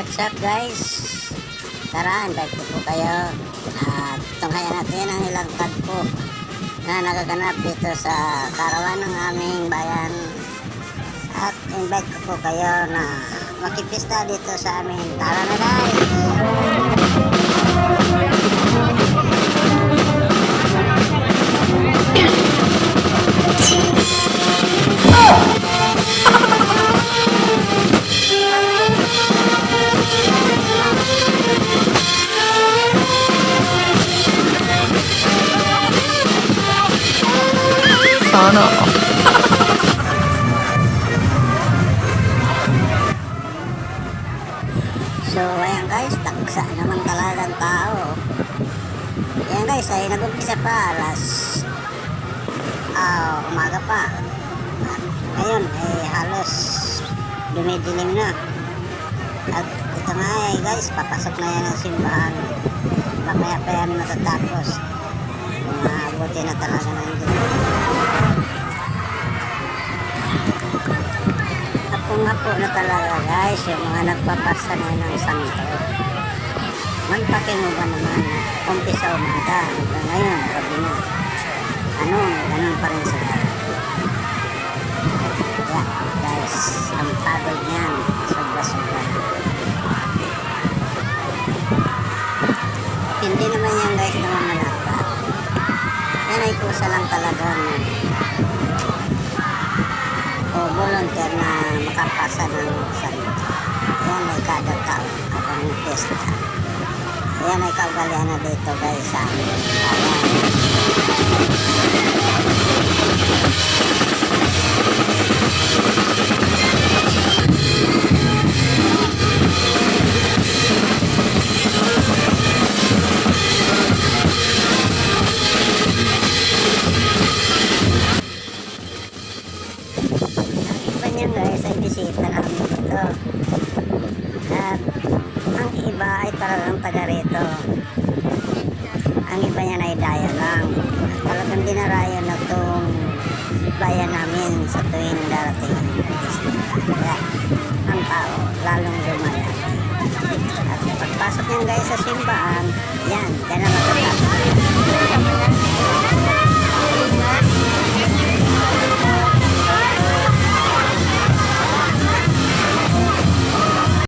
What's up guys? Tara, invite ko po kayo at tunghayan natin ang ilang tagpo na nagaganap dito sa karawan ng aming bayan at invite ko po kayo na makipista dito sa amin. Tara na guys! All. So, ayan guys, taksa naman talagang tao. Ayan guys, ay nag-umpisa pa alas ah, umaga pa. Ngayon, ay halos dumidilim na. At ito nga ay guys, papasok na yan ang simbahan. Mamaya pa yan matatapos. Mabuti na talaga nandun. Hapong-hapo na talaga guys, yung mga nagpapasa na ng santo. Magpake mo ba naman, umpisa umaga, hanggang ngayon, gabi na. Ano, ganun pa rin sila. Yeah, guys, ang pagod niyan, sobra-sobra. Hindi naman yan guys. Yan ay kusa lang talagang o volunteer na makapasa ng santo. Yan ay kada taon habang pesta. Yan ay kaugalian na dito guys sa amin. Niyan guys ay bisita namin dito. At ang iba ay talagang taga rito. Ang iba niyan ay daya lang. At talagang dinarayo na itong bayan namin sa tuwing darating ang tao lalong dumadami. At pagpasok niyan guys sa simbahan, yan, matatapos.